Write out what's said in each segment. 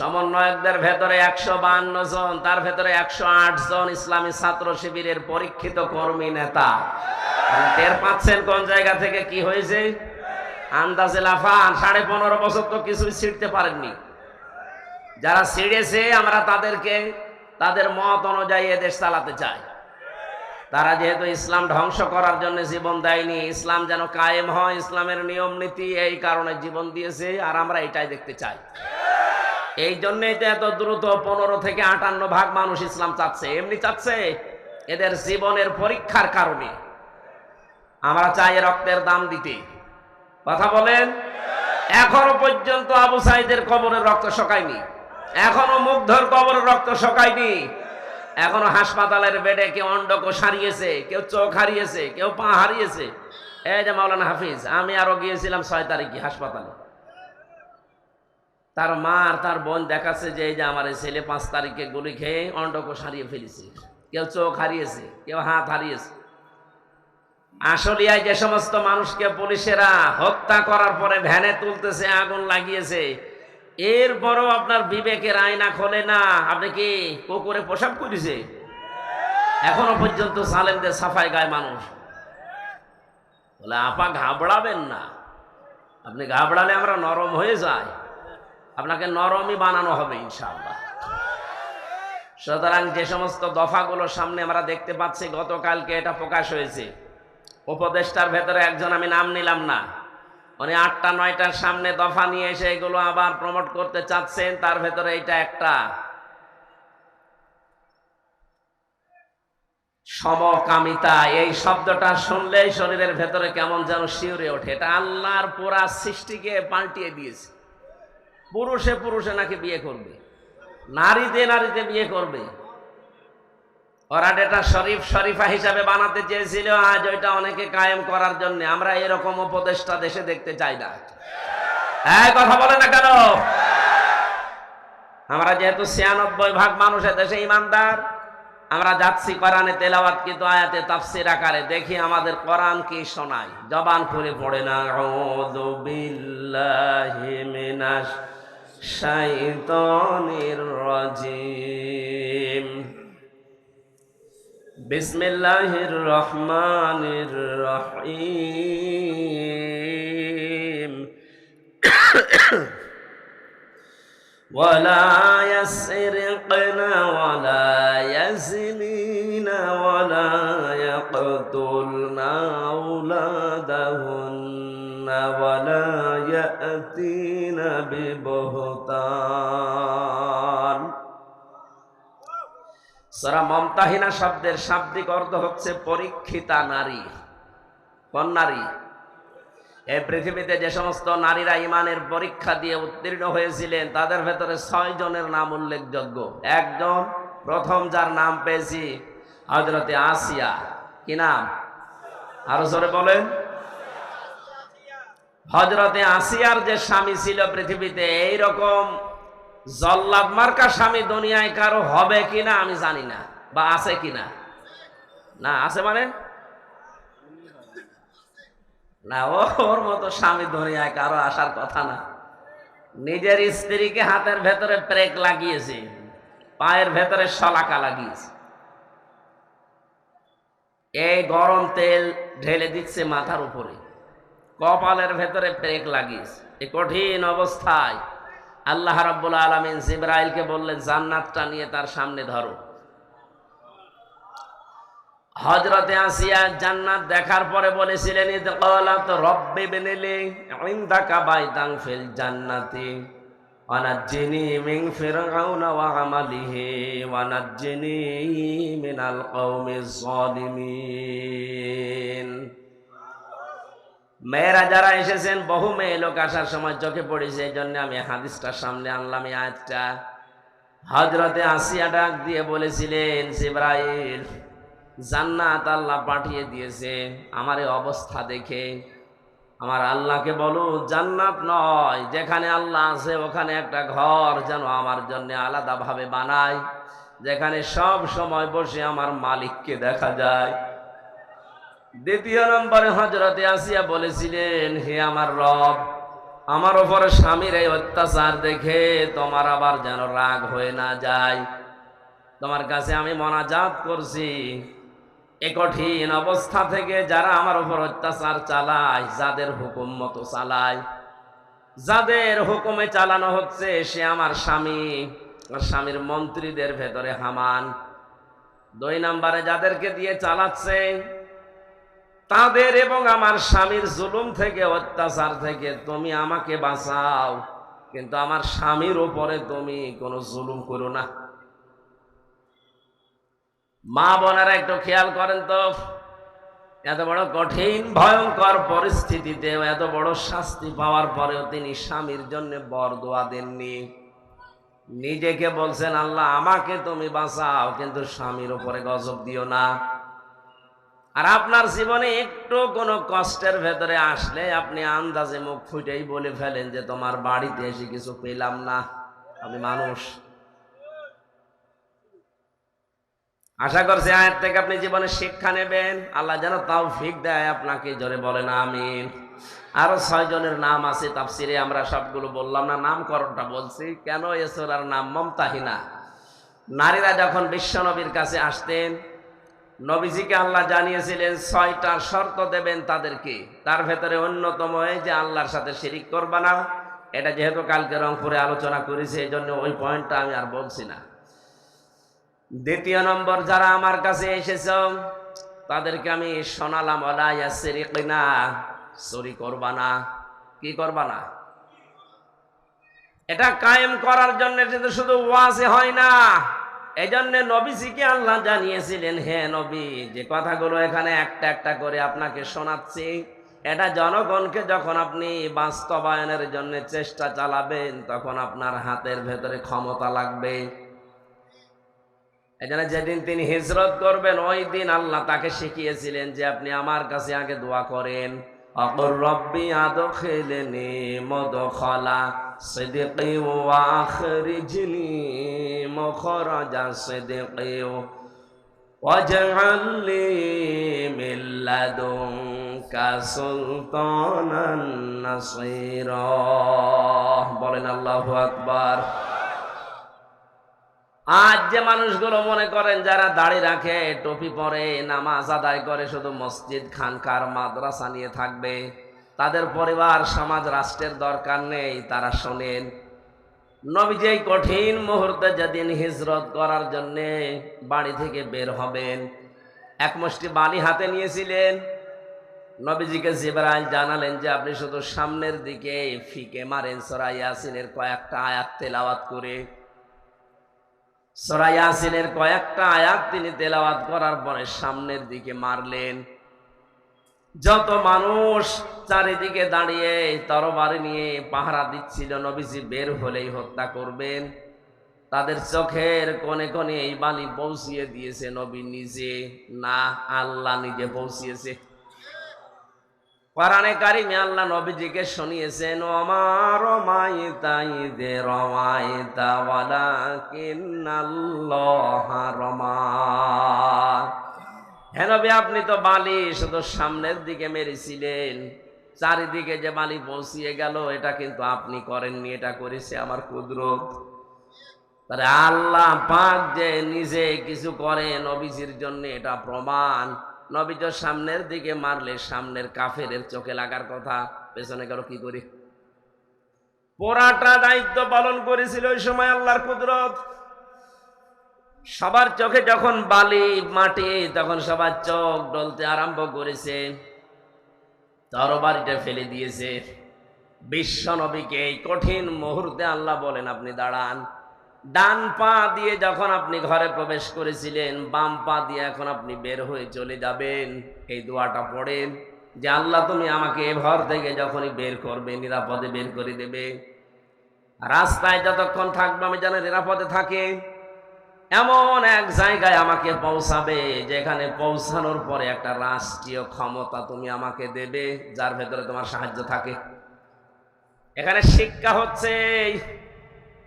সমন্বয়কদের ভেতরে একশো বান্ন জন, তার ভেতরে একশো আট জন ইসলামী ছাত্র শিবিরের পরীক্ষিত কর্মী নেতা। টের পাচ্ছেন কোন জায়গা থেকে কি হয়েছে? আন্দাজে লাফান, সাড়ে পনেরো বছর তো কিছুই ছিঁড়তে পারেননি। যারা ছিঁড়েছে, আমরা তাদেরকে, তাদের মত অনুযায়ী এদেশ চালাতে চাই। তারা যেহেতু ইসলাম ধ্বংস করার জন্য জীবন দেয়নি, ইসলাম যেন কায়েম হয়, ইসলামের নিয়ম নীতি এই কারণে জীবন দিয়েছে, আর আমরা এটাই দেখতে চাই। এই জন্যই তো এত দ্রুত পনেরো থেকে আটান্ন ভাগ মানুষ ইসলাম চাচ্ছে, এমনি চাচ্ছে? এদের জীবনের পরীক্ষার কারণে। আমরা চাই রক্তের দাম দিতে। কথা বলেন? এখনও পর্যন্ত আবু সাইদের কবরের রক্ত শোকায়নি। এখনও মুগ্ধর কবরের রক্ত শোকায়নি। এখনও হাসপাতালের বেডে কেউ অন্ডকোষ হারিয়েছে, কেউ চোখ হারিয়েছে, কেউ পা হারিয়েছে। এই যে মাওলানা হাফিজ, আমি আরও গিয়েছিলাম ছয় তারিখে হাসপাতালে। তার মা আর তার বোন দেখাচ্ছে যে এই যে আমার ছেলে পাঁচ তারিখে গুলি খেয়ে অন্ডকোষ হারিয়ে ফেলেছে। কেউ চোখ হারিয়েছে, কেউ হাত হারিয়েছে। আসলিয়ায় যে সমস্ত মানুষকে পুলিশেরা হত্যা করার পরে ভ্যানে তুলতেছে, আগুন লাগিয়েছে, এরপরও আপনার বিবেকের আয়না খোলে না। আপনি কি কুকুরে পোশাক করেছে এখনও পর্যন্ত সালেমদের সাফাই গায় মানুষ। বলে, আপা, ঘাবড়াবেন না। আপনি ঘাবড়ালে আমরা নরম হয়ে যাই। আপনাকে নরমই বানানো হবে, ইনশাআল্লাহ। সুতরাং যে সমস্ত দফাগুলো সামনে আমরা দেখতে পাচ্ছি, গতকালকে এটা প্রকাশ হয়েছে। উপদেষ্টার ভেতরে একজন আমি নাম নিলাম না। উনি আটটা, নয়টার সামনে দফা নিয়ে এসে এগুলো আবার প্রমোট করতে চাচ্ছেন, তার ভেতরে এটা একটা সমকামিতা। এই শব্দটা শুনলেই শরীরের ভেতরে কেমন যেন শিউরে ওঠে। এটা আল্লাহর পুরা সৃষ্টিকে পাল্টিয়ে দিয়েছে। পুরুষে পুরুষে নাকি বিয়ে করবে? নারীতে নারীতে বিয়ে করবে? ওরা এটা শরীফ শরীফা হিসাবে বানাতে চেয়েছিল, আজ ওইটা অনেকে কায়েম করার জন্য। আমরা এরকম উপদেশটা দেশে দেখতে চাই না। হ্যাঁ কথা বলে না কেন? আমরা যেহেতু ছিয়ানব্বই ভাগ মানুষ দেশে ইমানদার, আমরা যাচ্ছি কোরআনে তেলাওয়াত কিন্তু আয়াতে তাফসির আকারে। দেখি আমাদের কোরআন কি শোনায়। জবান খুলে পড়ে না শাইতানির রাজিম বিসমিল্লাহির রহমানির রহিম ولا يسرقن ولا يزنين ولا يقتلن أولادهن ولا يأتين ببهتان সারা মমতাহিনা শব্দের শাব্দিক অর্থ হচ্ছে পরীক্ষিতা নারী কোন নারী এই পৃথিবীতে যে সমস্ত নারীরা ইমানের পরীক্ষা দিয়ে উত্তীর্ণ হয়েছিলেন তাদের ভেতরে ছয় জনের নাম উল্লেখযোগ্য একজন প্রথম যার নাম পেয়েছি হজরতে আসিয়া কি নাম আরো জোরে বলেন হজরতে আসিয়ার যে স্বামী ছিল পৃথিবীতে এই রকম জল্লাদ মার্কা স্বামী দুনিয়ায় কারও হবে কিনা আমি জানি না, বা আছে কিনা? না, আছে মানে? না ওর মতো স্বামী দুনিয়ায় কারও আসার কথা না। নিজের স্ত্রীকে হাতের ভেতরে ব্রেক লাগিয়েছে, পায়ের ভেতরে শলাকা লাগিয়েছে। এই গরম তেল ঢেলে দিচ্ছে মাথার উপরে। কপালের ভেতরে ব্রেক লাগিস। এই কঠিন অবস্থায় আল্লাহ রাব্বুল আলমিন জিব্রাইলকে বললেন, জান্নাতটা নিয়ে তার সামনে ধরো। হজরতে আসিয়া জান্নাত দেখার পরে বলেছিলেন রব্বি বিনিলি ইনদাকা বাইতান ফিল জান্নাতি ওয়ানাজ্জিনি মিন ফিরআউনা ওয়া আমালিহি ওয়ানাজ্জিনি মিনাল কওমিজ জালিমিন। মেয়েরা যারা এসেছেন, বহু মেয়ে লোক আসার সময় চোখে পড়েছে এই জন্য আমি হাদিসটার সামনে আনলাম এই আয়াতটা। হজরতে আসিয়া ডাক দিয়ে বলেছিলেন, জিব্রাইল, জান্নাত আল্লাহ পাঠিয়ে দিয়েছে, আমার এই অবস্থা দেখে। আমার আল্লাহকে বলো, জান্নাত নয়, যেখানে আল্লাহ আছে, ওখানে একটা ঘর যেন আমার জন্য আলাদাভাবে বানায়, যেখানে সব সময় বসে আমার মালিককে দেখা যায়। দ্বিতীয় নম্বরে হজরতে আসিয়া বলেছিলেন, হে আমার রব, আমার ওপরে স্বামীর এই অত্যাচার দেখে তোমার আবার যেন রাগ হয়ে না যায়। তোমার কাছে আমি মনাজাত করছি। এ কঠিন অবস্থা থেকে যারা আমার উপর অত্যাচার চালায়, যাদের হুকুম মতো চালায়, যাদের হুকুমে চালানো হচ্ছে, সে আমার স্বামী আর স্বামীর মন্ত্রীদের ভেতরে হামান। দুই নম্বরে যাদেরকে দিয়ে চালাচ্ছে তাদের এবং আমার স্বামীর জুলুম থেকে, অত্যাচার থেকে তুমি আমাকে বাঁচাও। কিন্তু আমার স্বামীর উপরে তুমি কোনো জুলুম করো না। মা বোনেরা একটু খেয়াল করেন তো, এত বড় কঠিন, ভয়ঙ্কর পরিস্থিতিতে এত বড় শাস্তি পাওয়ার পরেও তিনি স্বামীর জন্য বর দোয়া দেননি। নিজেকে বলছেন, আল্লাহ, আমাকে তুমি বাঁচাও, কিন্তু স্বামীর উপরে গজব দিও না। আর আপনার জীবনে একটু কোনো কষ্টের ভেতরে আসলে আপনি আন্দাজে মুখ ফুটেই বলে ফেলেন যে তোমার বাড়িতে এসে কিছু পেলাম না। আমি মানুষ। আশা করছি আয়ের থেকে আপনি জীবনে শিক্ষা নেবেন। আল্লাহ যেন তাও ফিক দেয় আপনাকে, জোরে বলেন আমিন। আরও ছয় জনের নাম আছে, তাফসিরে আমরা সবগুলো বললাম না, নামকরণটা বলছি। কেন এসরার নাম মমতাহিনা? নারীরা যখন বিশ্বনবীর কাছে আসতেন নবীজিকে আল্লাহ জানিয়েছিলেন, ছয়টা শর্ত দেবেন তাদেরকে। তার ভেতরে অন্যতম এই যে আল্লাহর সাথে শিরিক করবা না, এটা যেহেতু কালকে রংপুরে আলোচনা করেছে এই জন্য ওই পয়েন্টটা আমি আর বলছি না। দ্বিতীয় নম্বর, যারা আমার কাছে এসেছ, তাদেরকে আমি শোনালাম না চুরি করবা না। কি করবা না? এটা কায়েম করার জন্য শুধু ওয়াজে হয় না এই জন্য নবীজিকে আল্লাহ জানিয়েছিলেন, হে নবী, যে কথাগুলো এখানে একটা একটা করে আপনাকে শোনাচ্ছি, এটা জনগণকে যখন আপনি বাস্তবায়নের জন্য চেষ্টা চালাবেন, তখন আপনার হাতের ভেতরে ক্ষমতা লাগবে। এজন্য যেদিন তিনি হিজরত করবেন, ওই দিন আল্লাহ তাকে শিখিয়েছিলেন যে আপনি আমার কাছে আগে দোয়া করেন, অকর রব্বি আদখিলনি মদখলা সিদকি ওয়া আখরিজনি মখরাজা সিদকি واجعل لي من لدنك سلطانا نصيرا বলেন আল্লাহু আকবার আজ যে মানুষগুলো মনে করেন যারা দাড়ি রাখে টুপি পরে নামাজ আদায় করে শুধু মসজিদ খানকার মাদ্রাসা নিয়ে থাকবে তাদের পরিবার, সমাজ, রাষ্ট্রের দরকার নেই। তারা শোনেন, নবী যে কঠিন মুহূর্তে যেদিন হিজরত করার জন্যে বাড়ি থেকে বের হবেন, এক মুষ্টি বালি হাতে নিয়েছিলেন। নবীজিকে জিবরাইল জানালেন যে, আপনি শুধু সামনের দিকে ফিকে মারেন। সরাই ইয়াসিনের কয়েকটা আয়াত তেলাওয়াত করে। সরাই ইয়াসিনের কয়েকটা আয়াত তিনি তেলাওয়াত করার পরে সামনের দিকে মারলেন। যত মানুষ চারিদিকে দাঁড়িয়ে তরবারি নিয়ে পাহারা দিচ্ছিল, নবীজি বের হলেই হত্যা করবেন। তাদের চোখের কোণে কোণে এই বালি পৌঁছিয়ে দিয়েছে নবী নিজে। না, আল্লাহ নিজে পৌঁছিয়েছে। কোরআনে কারিমে আল্লাহ নবীজিকে শুনিয়েছেন আমার রমাইতাইদে রমাইতা ওয়ালাকিন্নাল্লাহ রমা হ্যাঁ নবী, আপনি তো বালি, শুধু সামনের দিকে মেরেছিলেন। চারিদিকে যে বালি পৌঁছিয়ে গেল, এটা কিন্তু আপনি করেননি, এটা করেছে আমার কুদরত। তাহলে আল্লাহ পাক যে নিজে কিছু করে নবীজির জন্য এটা প্রমাণ। নবী তো সামনের দিকে মারলে সামনের কাফের চোখে লাগার কথা, পেছনে গেল কি করি? পোড়াটা দায়িত্ব পালন করেছিল ওই সময় আল্লাহর কুদরত। সবার চোখে যখন বালি মাটি, তখন সবার চোখ ডলতে আরম্ভ করেছে। তরবারিটা ফেলে দিয়েছে। বিশ্ব নবীকে এই কঠিন মুহূর্তে আল্লাহ বলেন, আপনি দাঁড়ান। ডান পা দিয়ে যখন আপনি ঘরে প্রবেশ করেছিলেন, বাম পা দিয়ে এখন আপনি বের হয়ে চলে যাবেন। এই দোয়াটা পড়েন যে, আল্লাহ তুমি আমাকে এ ঘর থেকে যখনই বের করবে, নিরাপদে বের করে দেবে। রাস্তায় যতক্ষণ থাকবে আমি যেন নিরাপদে থাকে। এমন এক জায়গায় আমাকে পৌঁছাবে, যেখানে পৌঁছানোর পরে একটা রাষ্ট্রীয় ক্ষমতা তুমি আমাকে দেবে, যার ভেতরে তোমার সাহায্য থাকে। এখানে শিক্ষা হচ্ছে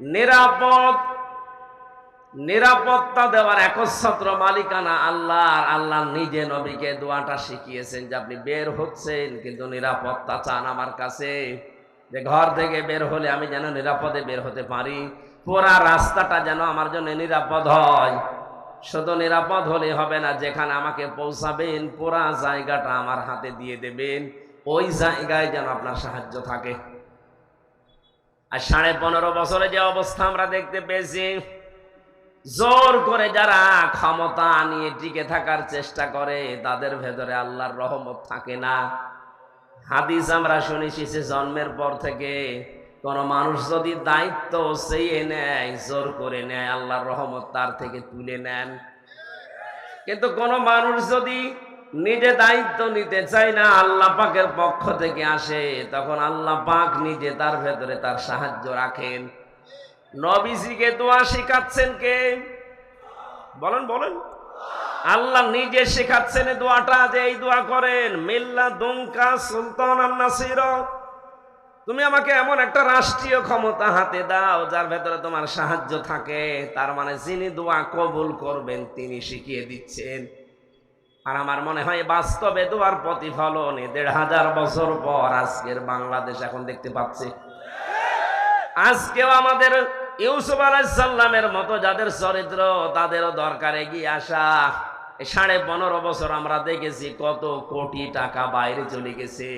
নিরাপদ, নিরাপত্তা দেওয়ার একচ্ছত্র মালিকানা আল্লাহ আল্লাহ নিজে নবীকে দোয়াটা শিখিয়েছেন যে আপনি বের হচ্ছেন, কিন্তু নিরাপত্তা চান আমার কাছে। যে ঘর থেকে বের হলে আমি যেন নিরাপদে বের হতে পারি। পুরা রাস্তাটা যেন আমার জন্য নিরাপদ হয়। শুধু নিরাপদ হলে হবে না, যেখানে আমাকে পৌঁছাবেন, পুরা জায়গাটা আমার হাতে দিয়ে দেবেন। ওই জায়গায় যেন আপনার সাহায্য থাকে। আর সাড়ে পনেরো বছরে যে অবস্থা আমরা দেখতে পেয়েছি, জোর করে যারা ক্ষমতা নিয়ে টিকে থাকার চেষ্টা করে, তাদের ভেতরে আল্লাহর রহমত থাকে না। হাদিস আমরা শুনেছি সে জন্মের পর থেকে কোন মানুষ যদি দায়িত্ব চেয়ে নেয়, জোর করে নেয়, আল্লাহর রহমত তার থেকে তুলে নেন। কিন্তু কোন মানুষ যদি নিজে দায়িত্ব নিতে চায় না, আল্লাহ পাকের পক্ষ থেকে আসে, তখন আল্লাহ পাক নিজে তার ভেতরে তার সাহায্য রাখেন। নবীজিকে দোয়া শিখাচ্ছেন কে? বলেন বলেন। আল্লাহ নিজে শেখাচ্ছেন দোয়াটা যে এই দোয়া করেন মিল্লা দুমকা সুলতান আর নাসির। তুমি আমাকে এমন একটা রাষ্ট্রীয় ক্ষমতা হাতে দাও, যার ভেতরে তোমার সাহায্য থাকে। তার মানে যিনি দোয়া কবুল করবেন, তিনি শিখিয়ে দিচ্ছেন। আর আমার মনে হয় বাস্তবে দোয়ার প্রতিফলন দেড় হাজার বছর পর আজকের বাংলাদেশ এখন দেখতে পাচ্ছে। আজকেও আমাদের ইউসুফ আলাইসাল্লামের মতো যাদের চরিত্র, তাদেরও দরকার এগিয়ে আসা। সাড়ে পনেরো বছর আমরা দেখেছি কত কোটি টাকা বাইরে চলে গেছে।